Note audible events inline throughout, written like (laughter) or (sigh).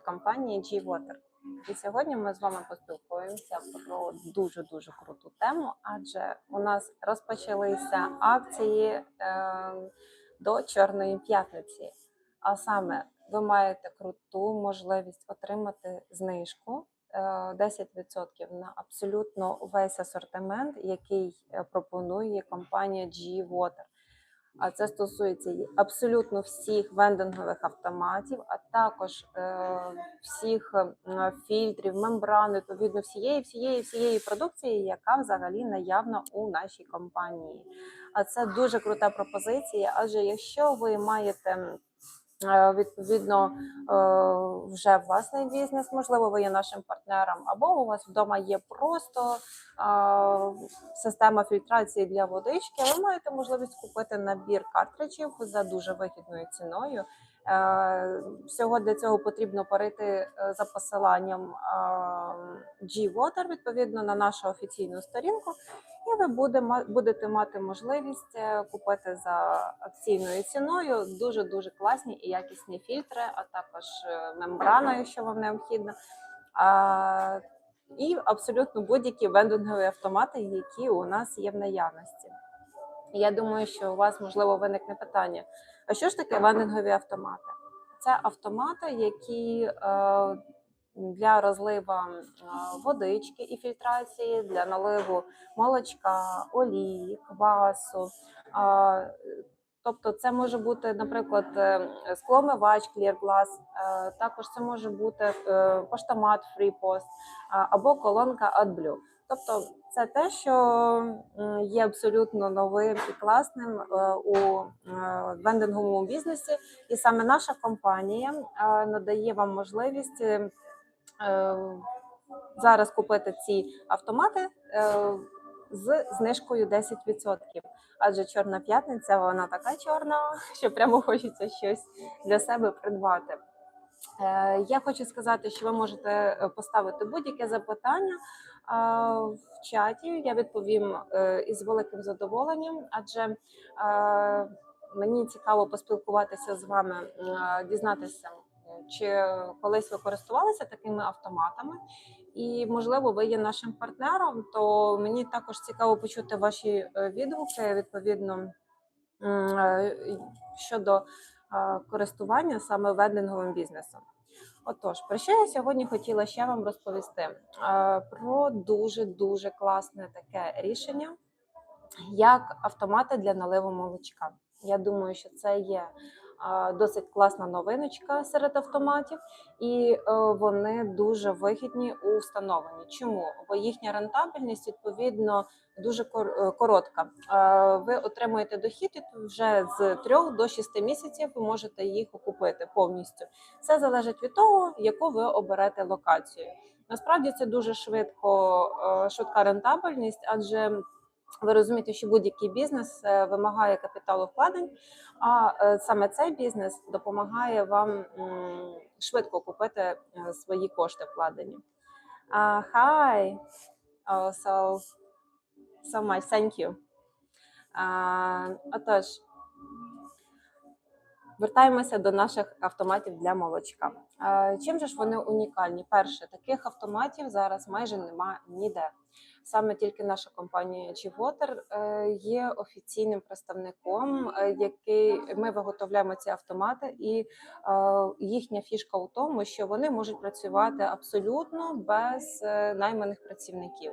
компанії G-Water. І сьогодні ми з вами поспілкуємося про дуже дуже круту тему, адже у нас розпочалися акції е, до Чорної п'ятниці. А саме ви маєте круту можливість отримати знижку е, 10% на абсолютно весь асортимент, який е, пропонує компанія G-Water. А це стосується абсолютно всіх вендингових автоматів, а також е, всіх е, фільтрів, мембран, відповідно всієї, всієї, всієї продукції, яка взагалі наявна у нашій компанії. А це дуже крута пропозиція. Адже якщо ви маєте відповідно е, вже власний бізнес, можливо, ви є нашим партнером, або у вас вдома є просто система фільтрації для водички, ви маєте можливість купити набір картриджів за дуже вигідною ціною. Е, Всього для цього потрібно перейти е, за посиланням G-Water, відповідно на нашу офіційну сторінку, і ви будете мати можливість е, купити за акційною ціною дуже дуже класні і якісні фільтри, а також е, мембрана, якщо вам необхідно. І абсолютно будь-які вендингові автомати, які у нас є в наявності. Я думаю, що у вас можливо виникне питання: а що ж таке вендингові автомати? Це автомати, які е, для розлива е, водички і фільтрації, для наливу молочка, олії, квасу. Тобто, це може бути, наприклад, е, скломивач е, також це може бути поштомат FreePost, або колонка AdBlue. Тобто це те, що є абсолютно новим і класним е, у е, вендинговому бізнесі, і саме наша компанія е, надає вам можливість е, е, зараз купити ці автомати е, з знижкою 10%. Адже чорна п'ятниця вона така чорна, (laughs) що прямо хочеться щось для себе придбати. Е, Я хочу сказати, що ви можете е, поставити будь-яке запитання в чаті. Я відповім е, із великим задоволенням, адже е, мені цікаво поспілкуватися з вами, дізнатися, чи колись ви користувалися такими автоматами, і можливо, ви є нашим партнером. То мені також цікаво почути ваші е, відгуки відповідно е, щодо е, користування саме вендинговим бізнесом. Отож, про що я сьогодні хотіла ще вам розповісти? Про дуже дуже класне таке рішення, як автомати для наливу молочка. Я думаю, що це є досить класна новиночка серед автоматів, і е, вони дуже вигідні у встановленні. Чому? Бо їхня рентабельність відповідно дуже е, коротка. Е, Ви отримуєте дохід і вже з 3 до 6 місяців ви можете їх окупити повністю. Все залежить від того, яку ви оберете локацію. Насправді це дуже швидко, швидка рентабельність, адже ви розумієте, що будь-який бізнес е, вимагає капіталу вкладень, а е, саме цей бізнес допомагає вам швидко купити е, свої кошти вкладені. Uh, hi. Oh, so, so much. Thank you. Uh, отож, Вертаємося до наших автоматів для молочка. Чим же ж вони унікальні? Перше, таких автоматів зараз майже нема ніде. Саме тільки наша компанія G-Water е, є офіційним представником, е, який ми виготовляємо ці автомати, і е, їхня фішка у тому, що вони можуть працювати абсолютно без найманих працівників.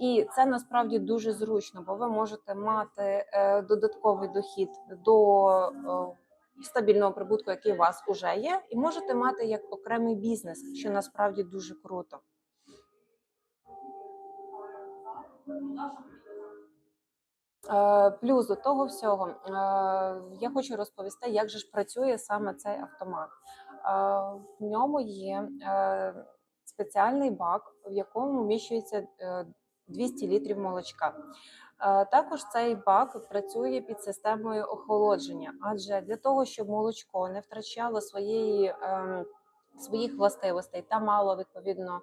І це насправді дуже зручно, бо ви можете мати додатковий дохід до стабільного прибутку, який у вас уже є, і можете мати як окремий бізнес, що насправді дуже круто. Е, Плюс до того всього, е, я хочу розповісти, як же ж працює саме цей автомат. Е, В ньому є спеціальний бак, в якому вміщується е, 200 літрів молочка. Е, Також цей бак працює під системою охолодження, адже для того, щоб молочко не втрачало своєї. ем, Своїх властивостей та мало відповідно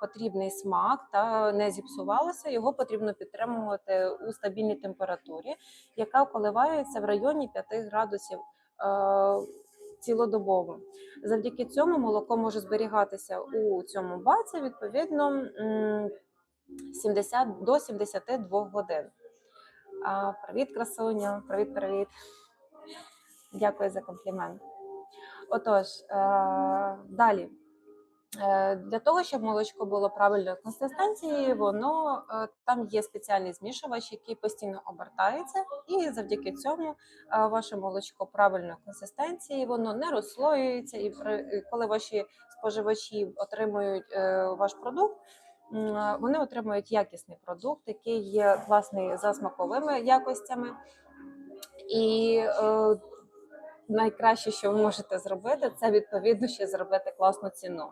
потрібний смак та не зіпсувалося, його потрібно підтримувати у стабільній температурі, яка коливається в районі 5 градусів. Е, цілодобово. Завдяки цьому молоко може зберігатися у цьому баці відповідно 70 до 72 годин. А, привіт, красуня! Привіт, привіт! Дякую за комплімент. Отож, е, далі. Е, Для того, щоб молочко було правильної консистенції, воно е, там є спеціальний змішувач, який постійно обертається, і завдяки цьому е, ваше молочко правильної консистенції, воно не розслоюється. І коли ваші споживачі отримують ваш продукт, вони отримують якісний продукт, який є класний за смаковими якостями. І е, найкраще, що ви можете зробити, це відповідно ще зробити класну ціну.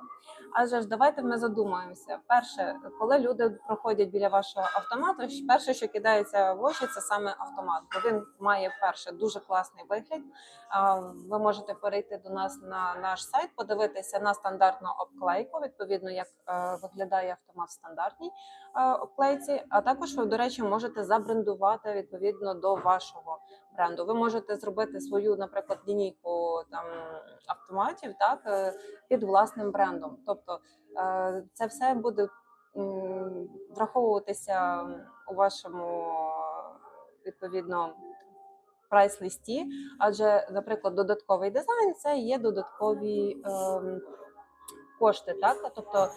Адже ж давайте ми задумаємося. Перше, коли люди проходять біля вашого автомату, перше, що кидається в очі, це саме автомат. Бо він має перше дуже класний вигляд. Ви можете перейти до нас на наш сайт, подивитися на стандартну обклейку, відповідно, як е, виглядає автомат в стандартній е, обклейці. А також ви, до речі, можете забрендувати відповідно до вашого бренду. Ви можете зробити свою, наприклад, лінійку там автоматів, так е, під власним брендом. Тобто е, це все буде враховуватися у вашому відповідно прайс-листі, адже, наприклад, додатковий дизайн це є додаткові ем, кошти. Так? Тобто,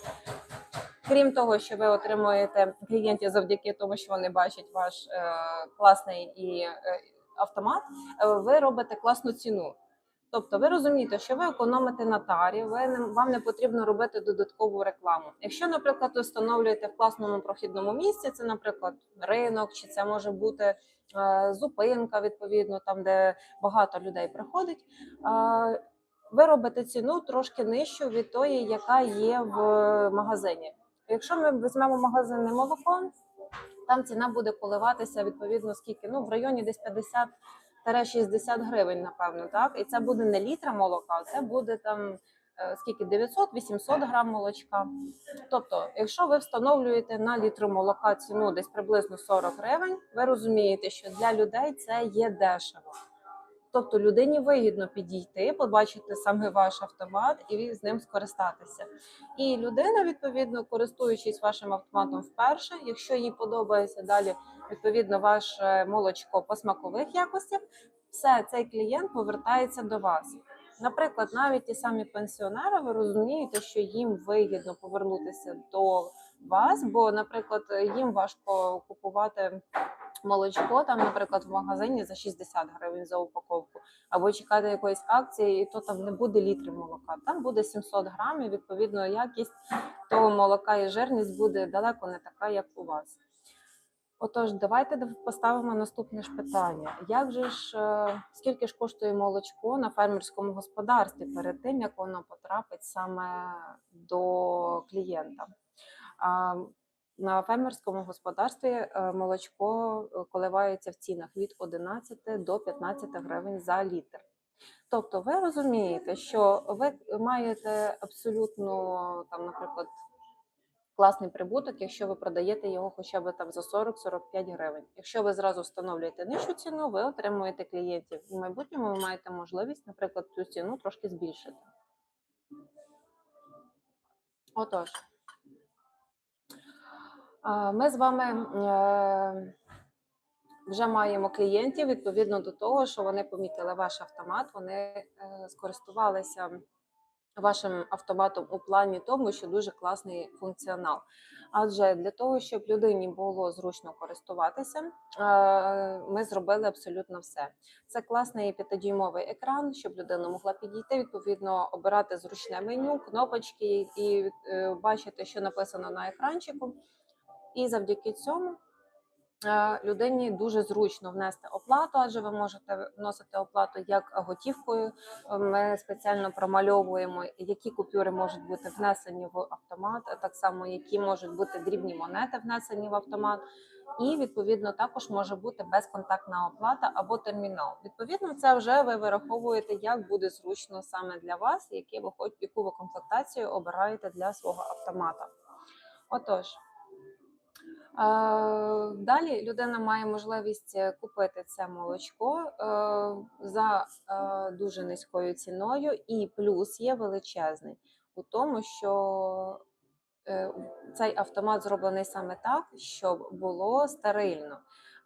крім того, що ви отримуєте клієнтів завдяки тому, що вони бачать ваш е, класний і е, автомат, е, ви робите класну ціну. Тобто ви розумієте, що ви економите на тарі, ви не вам не потрібно робити додаткову рекламу. Якщо, наприклад, ви встановлюєте в класному прохідному місці, це, наприклад, ринок, чи це може бути е, зупинка, відповідно, там де багато людей приходить. Е, ви робите ціну трошки нижчу від тої, яка є в магазині. Якщо ми візьмемо магазинне молоко, там ціна буде коливатися відповідно скільки? Ну в районі десь 50-60 гривень, напевно, так. І це буде не літра молока, це буде там е, скільки 900-800 грам молочка. Тобто, якщо ви встановлюєте на літру молока ціну десь приблизно 40 гривень, ви розумієте, що для людей це є дешево. Тобто людині вигідно підійти, побачити саме ваш автомат і з ним скористатися. І людина, відповідно, користуючись вашим автоматом вперше, якщо їй подобається далі відповідно ваше молочко по смакових якостях, все цей клієнт повертається до вас. Наприклад, навіть ті самі пенсіонери, ви розумієте, що їм вигідно повернутися до вас, бо, наприклад, їм важко купувати молочко, там, наприклад, в магазині за 60 гривень за упаковку, або чекати якоїсь акції, і то там не буде літрів молока. Там буде 700 грамів. Відповідно, якість того молока і жирність буде далеко не така, як у вас. Отож, давайте поставимо наступне ж питання: як же ж е, скільки ж коштує молочко на фермерському господарстві перед тим, як воно потрапить саме до клієнта? На фермерському господарстві е, молочко е, коливається в цінах від 11 до 15 гривень за літр. Тобто, ви розумієте, що ви маєте абсолютно там, наприклад, класний прибуток, якщо ви продаєте його хоча б там за 40-45 гривень. Якщо ви зразу встановлюєте нижчу ціну, ви отримуєте клієнтів. В майбутньому ви маєте можливість, наприклад, цю ціну трошки збільшити. Отож, ми з вами е, вже маємо клієнтів відповідно до того, що вони помітили ваш автомат, вони е, скористувалися вашим автоматом у плані тому, що дуже класний функціонал. Адже для того, щоб людині було зручно користуватися, е, ми зробили абсолютно все. Це класний п'ятидюймовий екран, щоб людина могла підійти, відповідно, обирати зручне меню, кнопочки і бачити, що написано на екранчику. І завдяки цьому е, людині дуже зручно внести оплату, адже ви можете вносити оплату як готівкою. Ми спеціально промальовуємо, які купюри можуть бути внесені в автомат, так само які можуть бути дрібні монети внесені в автомат. І відповідно також може бути безконтактна оплата або термінал. Відповідно, це вже ви вираховуєте, як буде зручно саме для вас, які ви хоч яку ви комплектацію обираєте для свого автомата. Отож. Е, Далі людина має можливість е, купити це молочко е, за дуже низькою ціною, і плюс є величезний у тому, що цей автомат зроблений саме так, щоб було стерильно.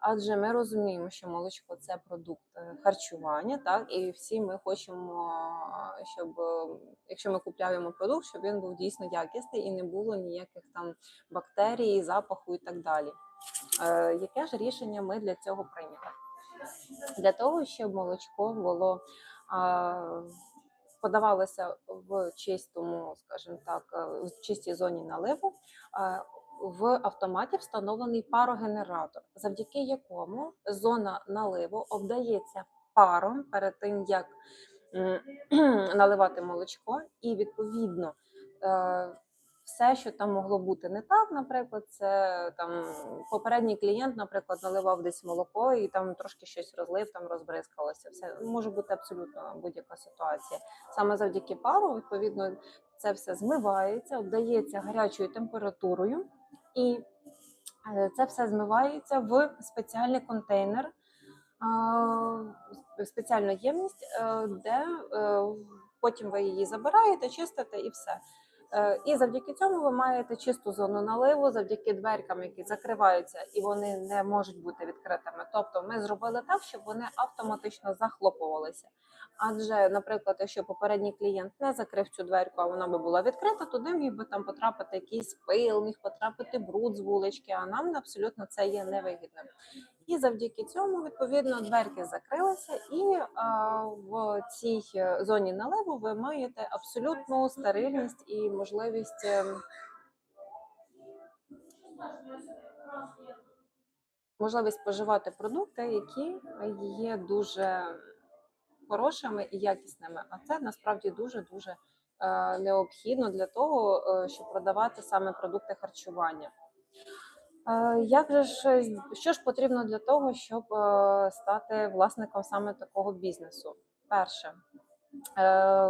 Адже ми розуміємо, що молочко це продукт е, харчування, так і всі ми хочемо, е, щоб е, якщо ми купляємо продукт, щоб він був дійсно якісний і не було ніяких там бактерій, запаху і так далі. Е, яке ж рішення ми для цього прийняли? Для того, щоб молочко було подавалося в чистому, скажімо так, в чистій зоні наливу. В автоматі встановлений парогенератор, завдяки якому зона наливу обдається паром перед тим, як (clears throat) наливати молочко, і відповідно е, все, що там могло бути не так, наприклад, це там попередній клієнт, наприклад, наливав десь молоко і там трошки щось розлив, там розбризкалося. Все може бути абсолютно будь-яка ситуація. Саме завдяки пару, відповідно, це все змивається, обдається гарячою температурою, і е, це все змивається в спеціальний контейнер, спеціальну ємність, е, де е, потім ви її забираєте, чистите і все. Е, І завдяки цьому ви маєте чисту зону наливу, завдяки дверкам, які закриваються, і вони не можуть бути відкритими. Тобто, ми зробили так, щоб вони автоматично захлопувалися. Адже, наприклад, якщо попередній клієнт не закрив цю дверку, а вона би була відкрита, туди міг би там потрапити якийсь пил, міг потрапити бруд з вулички, а нам абсолютно це є невигідним. І завдяки цьому, відповідно, дверки закрилися, і а, в цій зоні наливу ви маєте абсолютну стерильність і можливість. ем, Можливість споживати продукти, які є дуже хорошими і якісними. А це насправді дуже дуже е, необхідно для того, е, щоб продавати саме продукти харчування. Е, Як же ж що ж потрібно для того, щоб стати власником саме такого бізнесу? Перше,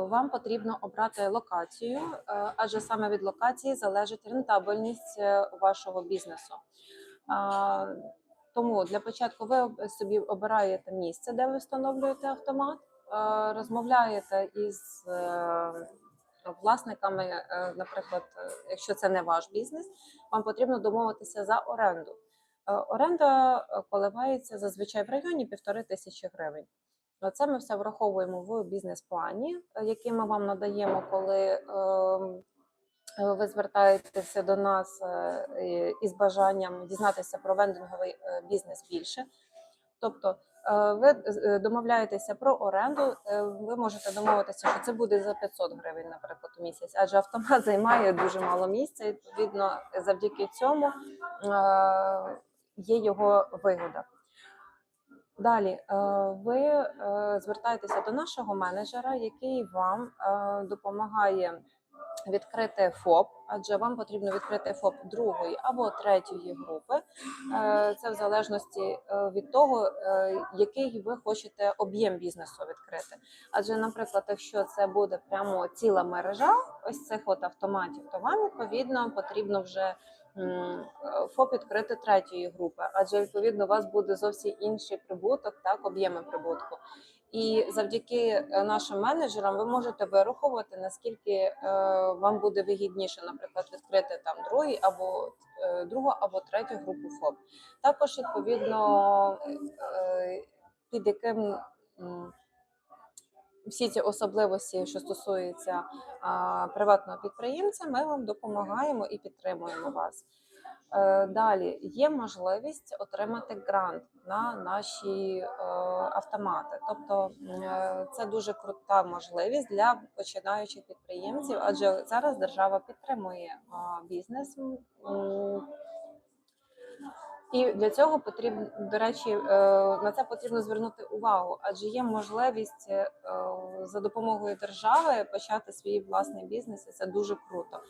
вам потрібно обрати локацію, адже саме від локації залежить рентабельність вашого бізнесу. Тому для початку ви собі обираєте місце, де ви встановлюєте автомат, е, розмовляєте із е, власниками, е, наприклад, якщо це не ваш бізнес, вам потрібно домовитися за оренду. Оренда коливається зазвичай в районі півтори тисячі гривень. Це ми все враховуємо в бізнес-плані, який ми вам надаємо, коли ем, ви звертаєтеся до нас е, із бажанням дізнатися про вендинговий е, бізнес більше. Тобто е, ви е, домовляєтеся про оренду, е, ви можете домовитися, що це буде за 500 гривень, наприклад, у місяць, адже автомат (laughs) займає дуже мало місця. і, Відповідно, завдяки цьому е, є його вигода. Далі е, ви е, звертаєтеся до нашого менеджера, який вам е, допомагає відкрити ФОП, адже вам потрібно відкрити ФОП другої або третьої групи. Е, Це в залежності е, від того, е, який ви хочете об'єм бізнесу відкрити. Адже, наприклад, якщо це буде прямо ціла мережа ось цих от автоматів, то вам відповідно потрібно вже ФОП відкрити третьої групи, адже відповідно у вас буде зовсім інший прибуток, так об'єми прибутку. І завдяки е, нашим менеджерам ви можете вирахувати, наскільки е, вам буде вигідніше, наприклад, відкрити там другий або е, другу або третю групу ФОП. Також відповідно е, під яким м, всі ці особливості, що стосуються а, приватного підприємця, ми вам допомагаємо і підтримуємо вас. Е, Далі є можливість отримати грант на наші е, автомати. Тобто е, це дуже крута можливість для починаючих підприємців, адже зараз держава підтримує бізнес. і для цього потрібно, до речі, на це потрібно звернути увагу, адже є можливість за допомогою держави почати свій власний бізнес, і це дуже круто.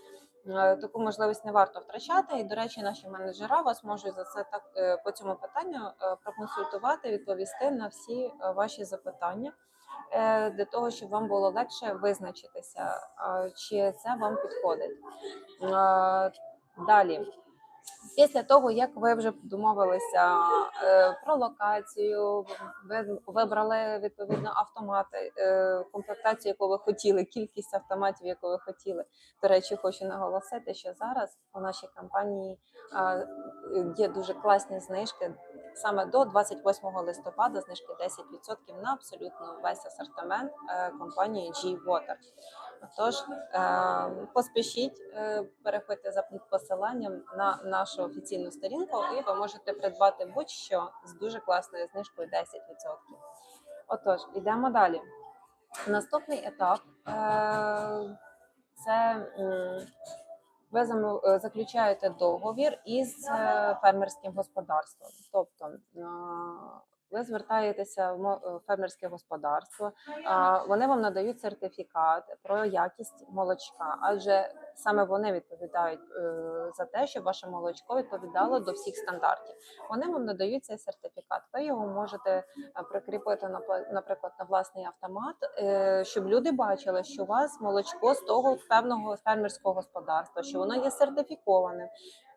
Е, Таку можливість не варто втрачати. І, до речі, наші менеджера вас можуть за це так е, по цьому питанню е, проконсультувати, відповісти на всі ваші запитання для того, щоб вам було легше визначитися, чи це вам підходить. Далі. Після того, як ви вже домовилися е, про локацію, ви вибрали відповідно автомати, е, комплектацію, яку ви хотіли, кількість автоматів, яку ви хотіли. До речі, хочу наголосити, що зараз у нашій компанії є дуже класні знижки. Саме до 28 листопада знижки 10% на абсолютно весь асортимент е, компанії G-Water. Тож е, поспішіть, е, переходьте за посиланням на нашу офіційну сторінку, і ви можете придбати будь-що з дуже класною знижкою 10%. Отож, йдемо далі. Наступний етап е, це ви заключаєте договір із фермерським господарством. Тобто ви звертаєтеся в е, фермерське господарство, вони вам надають сертифікат про якість молочка, адже саме вони відповідають е, за те, щоб ваше молочко відповідало до всіх стандартів. Вони вам надають цей сертифікат. Ви його можете е, прикріпити наприклад на власний автомат, щоб люди бачили, що у вас молочко з того певного фермерського господарства, що воно є сертифікованим.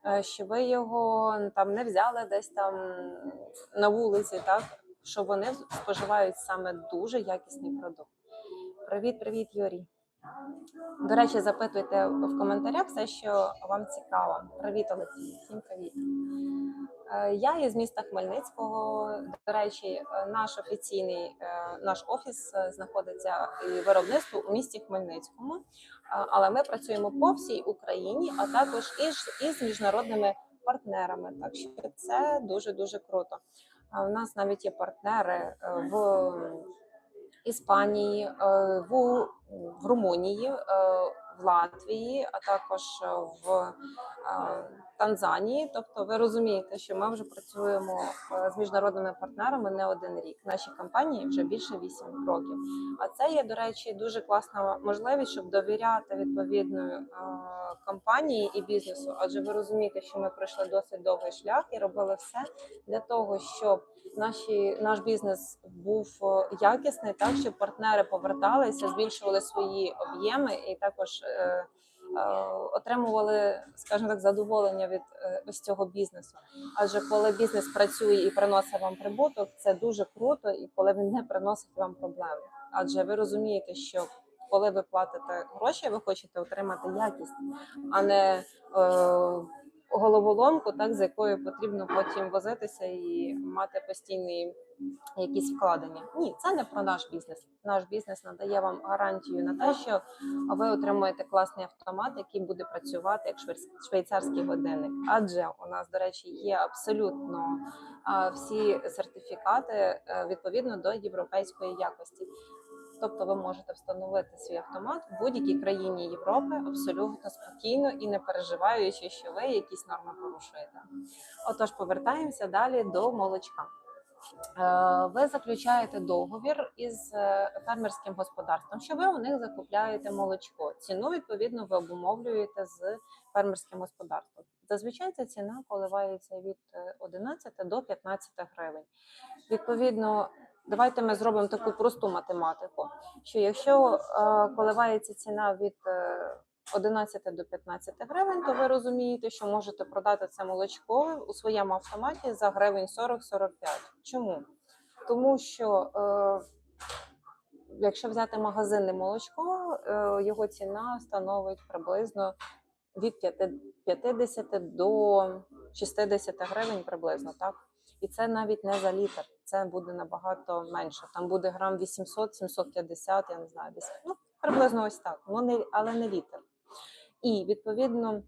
Е, Що ви його там не взяли десь там на вулиці, так що вони споживають саме дуже якісний продукт. Привіт, привіт, Юрій. До речі, запитуйте в коментарях все, що вам цікаво. Привіт, Олексій. Всім привіт. Е, Я із міста Хмельницького. До речі, е, наш офіційний е, наш офіс знаходиться і виробництво у місті Хмельницькому, але ми працюємо по всій Україні, а також із, із міжнародними партнерами. Так що це дуже дуже круто. У нас навіть є партнери в Іспанії, в, в Румунії, в Латвії, а також е, в е, Танзанії. Тобто, ви розумієте, що ми вже працюємо е, з міжнародними партнерами не один рік. Нашій компанії вже більше 8 років. А це є, до речі, дуже класна можливість, щоб довіряти відповідної е, компанії і бізнесу. Адже ви розумієте, що ми пройшли досить довгий шлях і робили все для того, щоб наші наш бізнес був е, якісний, так щоб партнери поверталися, збільшували свої об'єми і також. е, е, Отримували, скажімо так, задоволення від е, ось цього бізнесу. Адже коли бізнес працює і приносить вам прибуток, це дуже круто, і коли він не приносить вам проблеми. Адже ви розумієте, що коли ви платите гроші, ви хочете отримати якість, а не е, головоломку, так з якою потрібно потім возитися і мати постійні якісь вкладення. Ні, це не про наш бізнес. Наш бізнес надає вам гарантію на те, що ви отримуєте класний автомат, який буде працювати як швейц- швейцарський годинник. Адже у нас, до речі, є абсолютно всі сертифікати е, відповідно до європейської якості. Тобто ви можете встановити свій автомат в будь-якій країні Європи абсолютно спокійно і не переживаючи, що ви якісь норми порушуєте. Отож, повертаємося далі до молочка. Е, Ви заключаєте договір із е, фермерським господарством, що ви у них закупляєте молочко. Ціну відповідно ви обумовлюєте з фермерським господарством. Зазвичай ця ціна коливається від е, 11 до 15 гривень. Відповідно, давайте ми зробимо таку просту математику. Що якщо е, коливається ціна від е, 11 до 15 гривень, то ви розумієте, що можете продати це молочко у своєму автоматі за гривень 40-45. Чому? Тому що е, якщо взяти магазинне молочко, е, його ціна становить приблизно від 5 50 до 60 гривень приблизно, так? І це навіть не за літр, це буде набагато менше. Там буде грам 800, 750, я не знаю, десь ну приблизно ось так. Ну не але не літр. І відповідно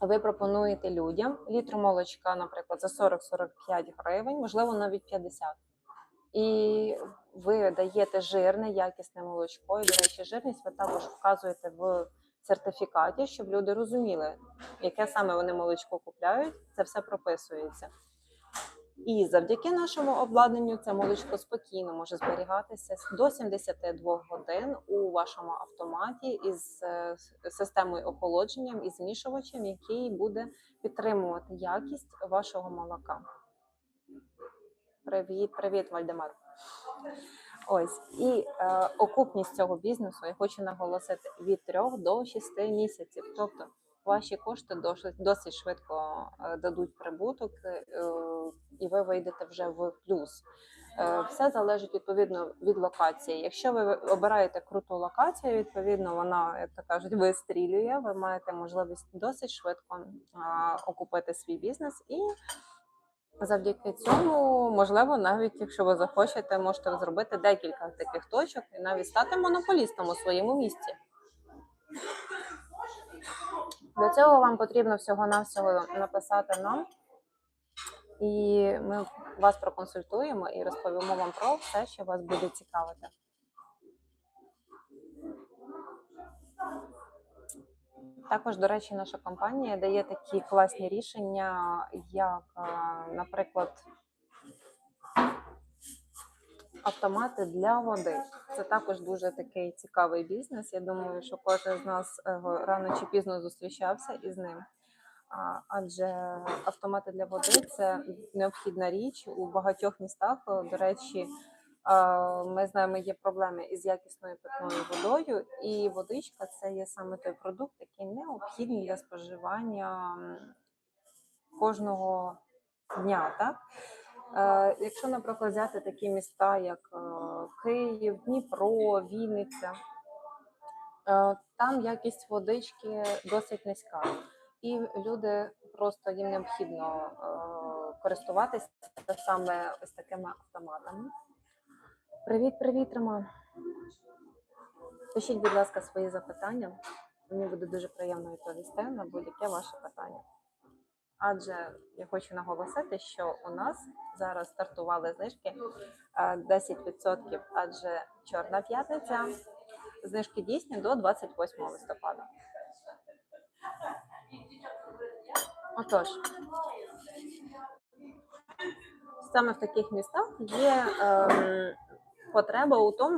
ви пропонуєте людям літр молочка, наприклад, за 40-45 гривень, можливо, навіть 50. І ви даєте жирне, якісне молочко. І, до речі, жирність ви також вказуєте в сертифікаті, щоб люди розуміли, яке саме вони молочко купляють. Це все прописується. І завдяки нашому обладнанню це молочко спокійно може зберігатися до 72 годин у вашому автоматі із е, системою охолодження і змішувачем, який буде підтримувати якість вашого молока. Привіт, привіт, Вальдемар. Ось і е, окупність цього бізнесу я хочу наголосити від 3 до 6 місяців. Тобто ваші кошти досить, швидко е, дадуть прибуток, е, і ви вийдете вже в плюс. Е, Все залежить відповідно від локації. Якщо ви обираєте круту локацію, відповідно вона, як то кажуть, вистрілює. Ви маєте можливість досить швидко окупити свій бізнес і. Завдяки цьому, можливо, навіть якщо ви захочете, можете зробити декілька таких точок і навіть стати монополістом у своєму місці. Для цього вам потрібно всього-навсього написати нам, і ми вас проконсультуємо і розповімо вам про все, що вас буде цікавити. Також, до речі, наша компанія дає такі класні рішення, як, е, наприклад, автомати для води. Це також дуже такий цікавий бізнес. Я думаю, що кожен з нас е, рано чи пізно зустрічався із ним. Адже автомати для води це необхідна річ у багатьох містах. До речі, ми знаємо, є проблеми із якісною питною водою, і водичка це є саме той продукт, який необхідний для споживання кожного дня. Так? Е, Якщо, наприклад, взяти такі міста, як е, Київ, Дніпро, Вінниця, е, там якість водички досить низька, і люди просто їм необхідно користуватися саме ось такими автоматами. Привіт, привіт, Рома. Пишіть, будь ласка, свої запитання. Мені буде дуже приємно відповісти на будь-яке ваше питання. Адже я хочу наголосити, що у нас зараз стартували знижки е, 10%, адже Чорна п'ятниця. Знижки дійсні до 28 листопада. Отож, саме в таких містах є ем, потреба у тому,